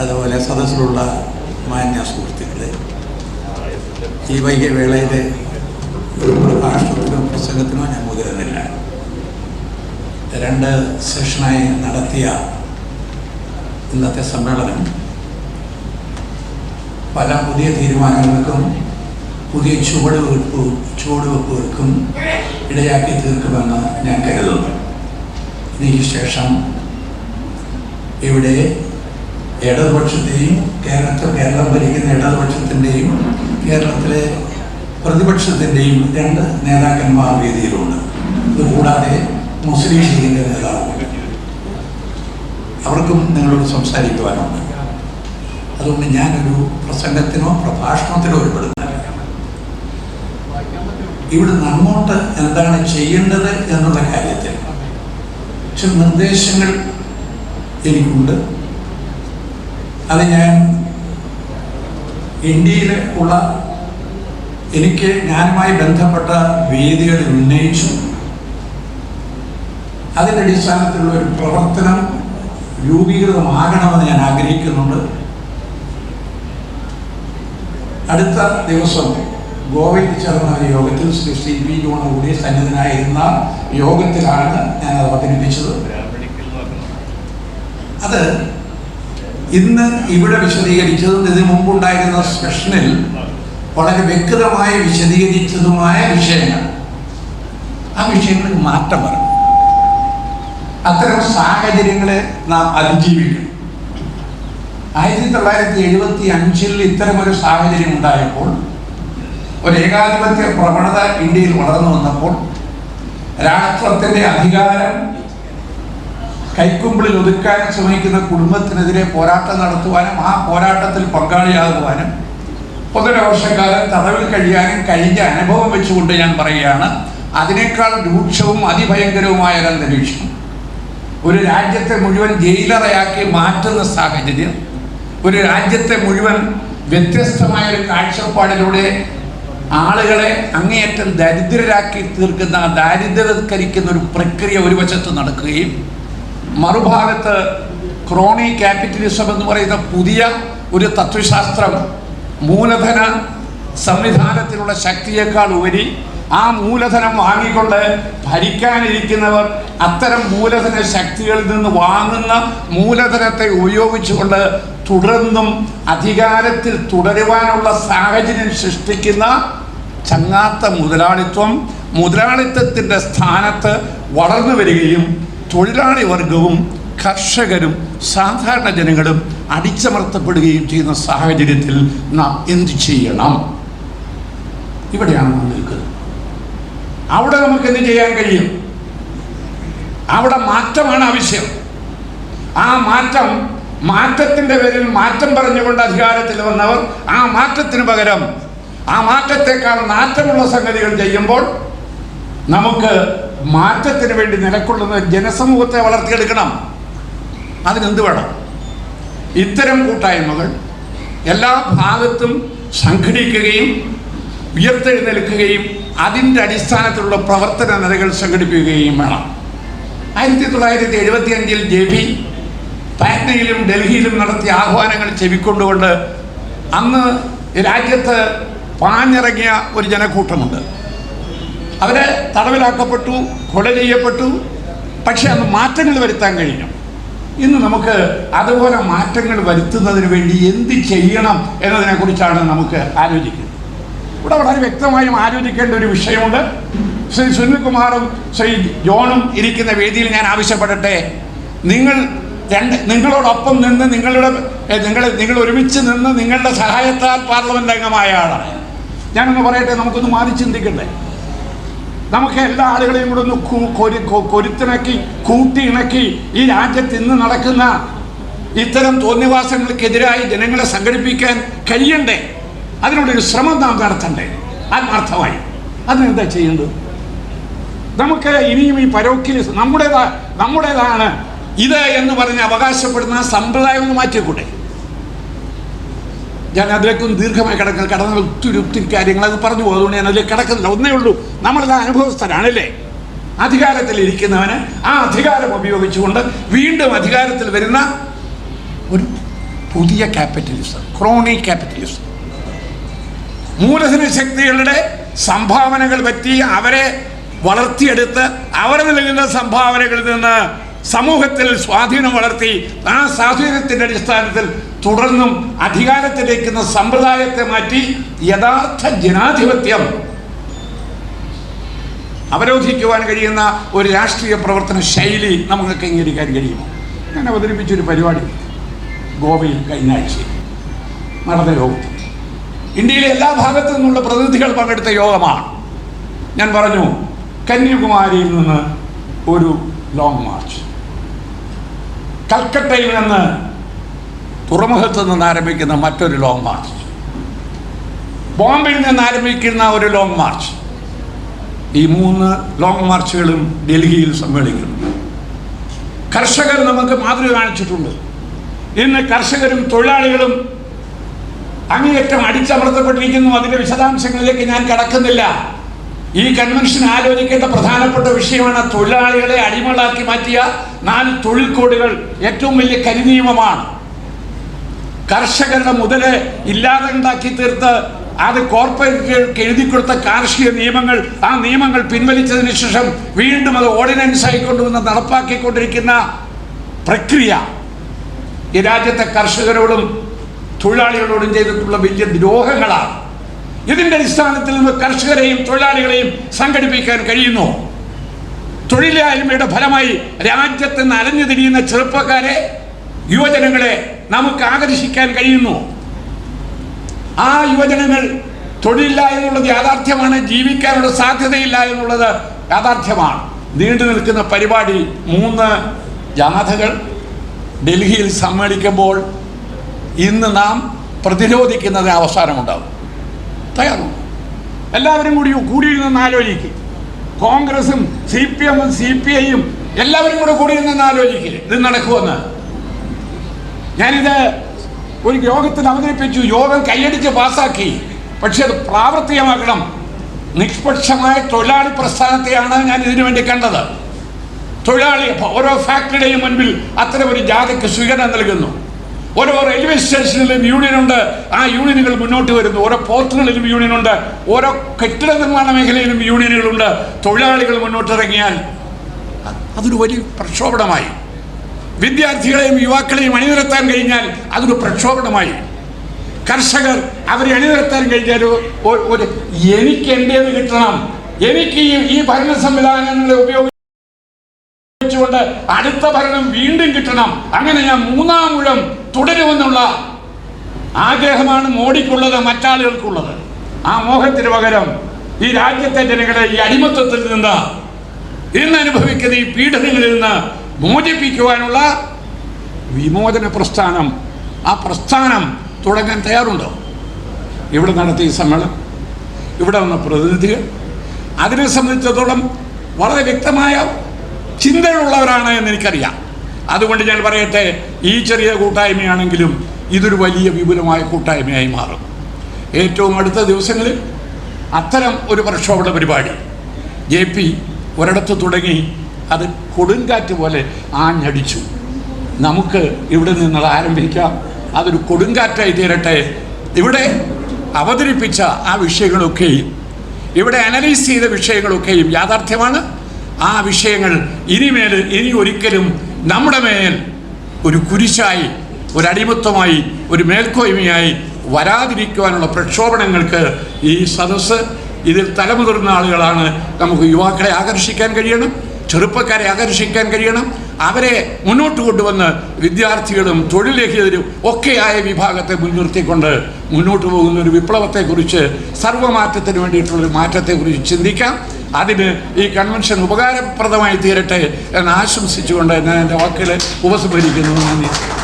അതുപോലെ സദസ്സിലുള്ള മാന്യ സുഹൃത്തുക്കളെ ഈ വൈകിയ വേളയിൽ ഒരു പ്രഭാഷണത്തിനോ പ്രസംഗത്തിനോ ഞാൻ മുതിരുന്നില്ല രണ്ട് സെഷനായി നടത്തിയ ഇന്നത്തെ സമ്മേളനം പല പുതിയ തീരുമാനങ്ങൾക്കും പുതിയ ചുവടുവെപ്പ് ചുവടുവെപ്പുകൾക്കും ഇടയാക്കി തീർക്കുമെന്ന് ഞാൻ കരുതുന്നു. ഇതിനു ശേഷം ഇവിടെ ഇടതുപക്ഷത്തെയും കേരളത്തിൽ കേരളം ഭരിക്കുന്ന ഇടതുപക്ഷത്തിന്റെയും കേരളത്തിലെ പ്രതിപക്ഷത്തിന്റെയും രണ്ട് നേതാക്കന്മാർ വേദിയിലുണ്ട്. ഇതുകൂടാതെ മുസ്ലിം ലീഗിന്റെ നേതാവും. അവർക്കും നിങ്ങളോട് സംസാരിക്കുവാനുണ്ട്. അതുകൊണ്ട് ഞാനൊരു പ്രസംഗത്തിനോ പ്രഭാഷണത്തിനോ ഉൾപ്പെടുന്നില്ല ഇവിടുന്ന് അങ്ങോട്ട് എന്താണ് ചെയ്യേണ്ടത് എന്നുള്ള കാര്യത്തിൽ ചില നിർദ്ദേശങ്ങൾ എനിക്കുണ്ട്. അത് ഞാൻ ഇന്ത്യയിൽ ഉള്ള എനിക്ക് ഞാനുമായി ബന്ധപ്പെട്ട വേദികളിൽ ഉന്നയിച്ചു. അതിന്റെ അടിസ്ഥാനത്തിലുള്ള ഒരു പ്രവർത്തനം രൂപീകൃതമാകണമെന്ന് ഞാൻ ആഗ്രഹിക്കുന്നുണ്ട്. അടുത്ത ദിവസം ഗോവയിൽ ചേർന്ന ഒരു യോഗത്തിൽ ശ്രീ സി പി ജോണുകൂടി സന്നിധനായിരുന്ന യോഗത്തിലാണ് ഞാൻ അത് അവതരിപ്പിച്ചത്. അത് ഇന്ന് ഇവിടെ വിശദീകരിച്ചതും ഇതിനു മുമ്പുണ്ടായിരുന്ന സെഷനിൽ വളരെ വ്യക്തമായി വിശദീകരിച്ചതുമായ വിഷയങ്ങൾ. ആ വിഷയങ്ങളിൽ മാറ്റം വരണം. അത്തരം സാഹചര്യങ്ങളെ നാം അതിജീവിക്കണം. ആയിരത്തി തൊള്ളായിരത്തി എഴുപത്തി അഞ്ചിൽ ഇത്തരമൊരു സാഹചര്യം ഉണ്ടായപ്പോൾ ഒരു ഏകാധിപത്യ പ്രവണത ഇന്ത്യയിൽ വളർന്നു വന്നപ്പോൾ രാഷ്ട്രത്തിന്റെ അധികാരം കൈക്കുമ്പിളിൽ ഒതുക്കാൻ ശ്രമിക്കുന്ന കുടുംബത്തിനെതിരെ പോരാട്ടം നടത്തുവാനും ആ പോരാട്ടത്തിൽ പങ്കാളിയാകുവാനും ഒന്നര വർഷക്കാലം തടവിൽ കഴിയാനും കഴിഞ്ഞ അനുഭവം വെച്ചുകൊണ്ട് ഞാൻ പറയുകയാണ് അതിനേക്കാൾ രൂക്ഷവും അതിഭയങ്കരവുമായ ഒരു അന്തരീക്ഷം. ഒരു രാജ്യത്തെ മുഴുവൻ ജയിലറയാക്കി മാറ്റുന്ന സാഹചര്യം ഒരു രാജ്യത്തെ മുഴുവൻ വ്യത്യസ്തമായ ഒരു കാഴ്ചപ്പാടിലൂടെ ആളുകളെ അങ്ങേയറ്റം ദരിദ്രരാക്കി തീർക്കുന്ന ദാരിദ്ര്യവത്കരിക്കുന്ന ഒരു പ്രക്രിയ ഒരു വശത്ത് നടക്കുകയും മറുഭാഗത്ത് ക്രോണി ക്യാപിറ്റലിസം എന്ന് പറയുന്ന പുതിയ ഒരു തത്വശാസ്ത്രം മൂലധന സംവിധാനത്തിലുള്ള ശക്തിയേക്കാൾ ഉപരി ആ മൂലധനം വാങ്ങിക്കൊണ്ട് ഭരിക്കാനിരിക്കുന്നവർ അത്തരം മൂലധന ശക്തികളിൽ നിന്ന് വാങ്ങുന്ന മൂലധനത്തെ ഉപയോഗിച്ചുകൊണ്ട് തുടർന്നും അധികാരത്തിൽ തുടരുവാനുള്ള സാഹചര്യം സൃഷ്ടിക്കുന്ന ചങ്ങാത്ത മുതലാളിത്വം മുതലാളിത്തത്തിന്റെ സ്ഥാനത്ത് വളർന്നു വരികയും തൊഴിലാളി വർഗവും കർഷകരും സാധാരണ ജനങ്ങളും അടിച്ചമർത്തപ്പെടുകയും ചെയ്യുന്ന സാഹചര്യത്തിൽ നാം എന്ത് ചെയ്യണം? ഇവിടെയാണ് നാം നിൽക്കുന്നത്. അവിടെ നമുക്ക് എന്ത് ചെയ്യാൻ കഴിയും? അവിടെ മാറ്റമാണ് ആവശ്യം. ആ മാറ്റം മാറ്റത്തിന്റെ പേരിൽ മാറ്റം പറഞ്ഞുകൊണ്ട് അധികാരത്തിൽ വന്നവർ ആ മാറ്റത്തിന് പകരം ആ മാറ്റത്തെക്കാൾ നാറ്റമുള്ള സംഗതികൾ ചെയ്യുമ്പോൾ നമുക്ക് മാറ്റത്തിന് വേണ്ടി നിലക്കൊള്ളുന്ന ജനസമൂഹത്തെ വളർത്തിയെടുക്കണം. അതിനെന്ത് വേണം? ഇത്തരം കൂട്ടായ്മകൾ എല്ലാ ഭാഗത്തും സംഘടിക്കുകയും ഉയർത്തെഴുന്നേൽക്കുകയും അതിന്റെ അടിസ്ഥാനത്തിലുള്ള പ്രവർത്തന നിലകൾ സംഘടിപ്പിക്കുകയും വേണം. ആയിരത്തി തൊള്ളായിരത്തി എഴുപത്തി അഞ്ചിൽ ജെ പി പാറ്റ്നയിലും ഡൽഹിയിലും നടത്തിയ ആഹ്വാനങ്ങൾ ചെവിക്കൊണ്ടുകൊണ്ട് അന്ന് രാജ്യത്ത് പാഞ്ഞിറങ്ങിയ ഒരു ജനക്കൂട്ടമുണ്ട്. അവരെ തടവിലാക്കപ്പെട്ടു കൊല ചെയ്യപ്പെട്ടു. പക്ഷെ അന്ന് മാറ്റങ്ങൾ വരുത്താൻ കഴിഞ്ഞു. ഇന്ന് നമുക്ക് അതുപോലെ മാറ്റങ്ങൾ വരുത്തുന്നതിന് വേണ്ടി എന്ത് ചെയ്യണം എന്നതിനെക്കുറിച്ചാണ് നമുക്ക് ആലോചിക്കുന്നത്. ഇവിടെ വളരെ വ്യക്തമായും ആലോചിക്കേണ്ട ഒരു വിഷയമുണ്ട്. ശ്രീ സുനിൽകുമാറും ശ്രീ ജോണും ഇരിക്കുന്ന വേദിയിൽ ഞാൻ ആവശ്യപ്പെടട്ടെ. നിങ്ങൾ രണ്ട് നിങ്ങളോടൊപ്പം നിന്ന് നിങ്ങളുടെ നിങ്ങൾ നിങ്ങൾ ഒരുമിച്ച് നിന്ന് നിങ്ങളുടെ സഹായത്താൽ പാർലമെന്റ് അംഗമായ ആളാണ്. ഞാനൊന്ന് പറയട്ടെ നമുക്കൊന്ന് മാറി ചിന്തിക്കണ്ടേ? നമുക്ക് എല്ലാ ആളുകളെയും കൂടെ ഒന്ന് കൊരുത്തിണക്കി കൂട്ടി ഇണക്കി ഈ രാജ്യത്ത് ഇന്ന് നടക്കുന്ന ഇത്തരം തോന്നിവാസങ്ങൾക്കെതിരായി ജനങ്ങളെ സംഘടിപ്പിക്കാൻ കഴിയണ്ടേ? അതിനുള്ളൊരു ശ്രമം നാം നടത്തണ്ടേ? ആത്മാർത്ഥമായി. അതിനെന്താ ചെയ്യേണ്ടത്? നമുക്ക് ഇനിയും ഈ പരോക്കിൽ നമ്മുടേതാ നമ്മുടേതാണ് ഇത് എന്ന് പറഞ്ഞ് അവകാശപ്പെടുന്ന സമ്പ്രദായം ഒന്ന് മാറ്റിക്കൂടെ? ഞാൻ അതിലേക്കൊന്നും ദീർഘമായി കിടക്കുന്ന കടന്ന ഒത്തിരി ഒത്തിരി കാര്യങ്ങൾ അത് പറഞ്ഞു പോകുന്നതുകൊണ്ട് ഞാൻ അതിലേക്ക് കിടക്കുന്നില്ല. ഒന്നേ ഉള്ളൂ. നമ്മളത് അനുഭവസ്ഥരാണല്ലേ? അധികാരത്തിൽ ഇരിക്കുന്നവന് ആ അധികാരം ഉപയോഗിച്ചുകൊണ്ട് വീണ്ടും അധികാരത്തിൽ വരുന്ന ഒരു പുതിയ ക്യാപിറ്റലിസം ക്രോണി ക്യാപിറ്റലിസം മൂലധന ശക്തികളുടെ സംഭാവനകൾ പറ്റി അവരെ വളർത്തിയെടുത്ത് അവർ നൽകുന്ന സംഭാവനകളിൽ നിന്ന് സമൂഹത്തിൽ സ്വാധീനം വളർത്തി ആ സ്വാധീനത്തിന്റെ അടിസ്ഥാനത്തിൽ തുടർന്നും അധികാരത്തിലേക്കുന്ന സമ്പ്രദായത്തെ മാറ്റി യഥാർത്ഥ ജനാധിപത്യം അവരോധിക്കുവാൻ കഴിയുന്ന ഒരു രാഷ്ട്രീയ പ്രവർത്തന ശൈലി നമുക്ക് അംഗീകരിക്കാൻ കഴിയുമോ? ഞാൻ അവതരിപ്പിച്ചൊരു പരിപാടി ഗോവയിൽ കഴിഞ്ഞ ആഴ്ച നടന്ന യോഗത്തിൽ. ഇന്ത്യയിലെ എല്ലാ ഭാഗത്തു നിന്നുള്ള പ്രതിനിധികൾ പങ്കെടുത്ത യോഗമാണ്. ഞാൻ പറഞ്ഞു കന്യാകുമാരിയിൽ നിന്ന് ഒരു ലോങ് മാർച്ച് കൽക്കട്ടയിൽ നിന്ന് തുറമുഖത്ത് നിന്ന് ആരംഭിക്കുന്ന മറ്റൊരു ലോങ് മാർച്ച് ബോംബെയിൽ നിന്ന് ആരംഭിക്കുന്ന ഒരു ലോങ് മാർച്ച് ഈ മൂന്ന് ലോങ് മാർച്ചുകളും ഡൽഹിയിൽ സമ്മേളിക്കുന്നു. കർഷകർ നമുക്ക് മാതൃക കാണിച്ചിട്ടുണ്ട്. ഇന്ന് കർഷകരും തൊഴിലാളികളും അങ്ങേയറ്റം അടിച്ചമർത്തപ്പെട്ടിരിക്കുന്നു. അതിന്റെ വിശദാംശങ്ങളിലേക്ക് ഞാൻ കടക്കുന്നില്ല. ഈ കൺവെൻഷൻ ആലോചിക്കേണ്ട പ്രധാനപ്പെട്ട വിഷയമാണ് തൊഴിലാളികളെ അടിമകളാക്കി മാറ്റിയ നാല് തൊഴിൽ കോടുകൾ ഏറ്റവും വലിയ കരിനിയമമാണ്. കർഷകരുടെ മുതൽ ഇല്ലാതെ ഉണ്ടാക്കി തീർത്ത് അത് കോർപ്പറേറ്റുകൾക്ക് എഴുതി കൊടുത്ത കാർഷിക നിയമങ്ങൾ ആ നിയമങ്ങൾ പിൻവലിച്ചതിന് ശേഷം വീണ്ടും അത് ഓർഡിനൻസ് ആയിക്കൊണ്ടുവന്ന് നടപ്പാക്കിക്കൊണ്ടിരിക്കുന്ന പ്രക്രിയ. ഈ രാജ്യത്തെ കർഷകരോടും തൊഴിലാളികളോടും ചെയ്തിട്ടുള്ള വലിയ ദ്രോഹങ്ങളാണ്. ഇതിന്റെ അടിസ്ഥാനത്തിൽ നിന്ന് കർഷകരെയും തൊഴിലാളികളെയും സംഘടിപ്പിക്കാൻ കഴിയുന്നു. തൊഴിലായ്മയുടെ ഫലമായി രാജ്യത്ത് നിന്ന് അലഞ്ഞു തിരിയുന്ന ചെറുപ്പക്കാരെ യുവജനങ്ങളെ നമുക്ക് ആകർഷിക്കാൻ കഴിയുന്നു. ആ യുവജനങ്ങൾ തൊഴിലില്ല എന്നുള്ളത് യാഥാർത്ഥ്യമാണ് ജീവിക്കാനുള്ള സാധ്യതയില്ല എന്നുള്ളത് യാഥാർത്ഥ്യമാണ്. നീണ്ടു നിൽക്കുന്ന പരിപാടി മൂന്ന് ജാഥകൾ ഡൽഹിയിൽ സമ്മേളിക്കുമ്പോൾ ഇന്ന് നാം പ്രതിരോധിക്കുന്നതിന് അവസാനമുണ്ടാവും തയ്യാറുണ്ട് എല്ലാവരും കൂടി കൂടിയിരുന്ന് ആലോചിക്കും. കോൺഗ്രസും സി പി എമ്മും സി പി ഐയും എല്ലാവരും കൂടെ കൂടിയിരുന്ന് ആലോചിക്കുക ഇത് നടക്കുമെന്ന്. ഞാനിത് ഒരു യോഗത്തിൽ അവതരിപ്പിച്ചു. യോഗം കൈയടിച്ച് പാസ്സാക്കി. പക്ഷെ അത് പ്രാവർത്തികമാക്കണം നിഷ്പക്ഷമായ തൊഴിലാളി പ്രസ്ഥാനത്തെയാണ് ഞാൻ ഇതിനു വേണ്ടി കണ്ടത്. തൊഴിലാളി ഓരോ ഫാക്ടറിയുടെയും മുൻപിൽ അത്തരം ഒരു ജാഥയ്ക്ക് സ്വീകരണം നൽകുന്നു. ഓരോ റെയിൽവേ സ്റ്റേഷനിലും യൂണിയനുണ്ട് ആ യൂണിയനുകൾ മുന്നോട്ട് വരുന്നു. ഓരോ പോർട്ടുകളിലും യൂണിയനുണ്ട് ഓരോ കെട്ടിട നിർമ്മാണ മേഖലയിലും യൂണിയനുകളുണ്ട് തൊഴിലാളികൾ മുന്നോട്ടിറങ്ങിയാൽ അതൊരു വലിയ പ്രക്ഷോഭണമായി വിദ്യാർത്ഥികളെയും യുവാക്കളെയും അണിനിരത്താൻ കഴിഞ്ഞാൽ അതൊരു പ്രക്ഷോഭണമായി കർഷകർ അവരെ അണിനിരത്താൻ കഴിഞ്ഞാൽ ഒരു എനിക്ക് എന്റേത് കിട്ടണം. എനിക്ക് ഈ ഈ ഭരണ സംവിധാനങ്ങളെ ഉപയോഗിച്ചുകൊണ്ട് അടുത്ത ഭരണം വീണ്ടും കിട്ടണം. അങ്ങനെ ഞാൻ മൂന്നാം മുഴം തുടരുമെന്നുള്ള ആഗ്രഹമാണ് മോഡിക്കുള്ളത് മറ്റാളുകൾക്കുള്ളത്. ആ മോഹത്തിന് പകരം ഈ രാജ്യത്തെ ജനങ്ങളെ ഈ അടിമത്വത്തിൽ നിന്ന് ഇന്ന് അനുഭവിക്കുന്ന ഈ പീഡനങ്ങളിൽ നിന്ന് മോചിപ്പിക്കുവാനുള്ള വിമോചന പ്രസ്ഥാനം. ആ പ്രസ്ഥാനം തുടങ്ങാൻ തയ്യാറുണ്ടോ? ഇവിടെ നടത്തിയ സമ്മേളനം ഇവിടെ വന്ന പ്രതിനിധികൾ അതിനെ സംബന്ധിച്ചിടത്തോളം വളരെ വ്യക്തമായ ചിന്തകളുള്ളവരാണ് എന്ന് എനിക്കറിയാം. അതുകൊണ്ട് ഞാൻ പറയട്ടെ ഈ ചെറിയ കൂട്ടായ്മയാണെങ്കിലും ഇതൊരു വലിയ വിപുലമായ കൂട്ടായ്മയായി മാറും. ഏറ്റവും അടുത്ത ദിവസങ്ങളിൽ അത്തരം ഒരു പ്രക്ഷോഭണ പരിപാടി. ജെ പി ഒരിടത്ത് തുടങ്ങി അത് കൊടുങ്കാറ്റ് പോലെ ആഞ്ഞടിച്ചു. നമുക്ക് ഇവിടെ നിന്ന് ആരംഭിക്കാം. അതൊരു കൊടുങ്കാറ്റായി തീരട്ടെ. ഇവിടെ അവതരിപ്പിച്ച ആ വിഷയങ്ങളൊക്കെയും ഇവിടെ അനലൈസ് ചെയ്ത വിഷയങ്ങളൊക്കെയും യാഥാർത്ഥ്യമാണ്. ആ വിഷയങ്ങൾ ഇനിമേൽ ഇനി ഒരിക്കലും നമ്മുടെ മേൽ ഒരു കുരിശായി ഒരു അടിമത്വമായി ഒരു മേൽക്കോയ്മയായി വരാതിരിക്കുവാനുള്ള പ്രക്ഷോഭണങ്ങൾക്ക് ഈ സദസ്സ് ഇതിൽ തലമുതിർന്ന ആളുകളാണ് നമുക്ക് യുവാക്കളെ ആകർഷിക്കാൻ കഴിയണം. ചെറുപ്പക്കാരെ ആകർഷിക്കാൻ കഴിയണം. അവരെ മുന്നോട്ട് കൊണ്ടുവന്ന് വിദ്യാർത്ഥികളും തൊഴിലേഖിയരും ഒക്കെയായ വിഭാഗത്തെ മുൻനിർത്തിക്കൊണ്ട് മുന്നോട്ട് പോകുന്ന ഒരു വിപ്ലവത്തെക്കുറിച്ച് സർവമാറ്റത്തിന് വേണ്ടിയിട്ടുള്ളൊരു മാറ്റത്തെക്കുറിച്ച് ചിന്തിക്കാം. അതിന് ഈ കൺവെൻഷൻ ഉപകാരപ്രദമായി തീരട്ടെ എന്ന് ആശംസിച്ചുകൊണ്ട് ഞാൻ എന്റെ വാക്കുകൾ ഉപസംഹരിക്കുന്നു. നന്ദി.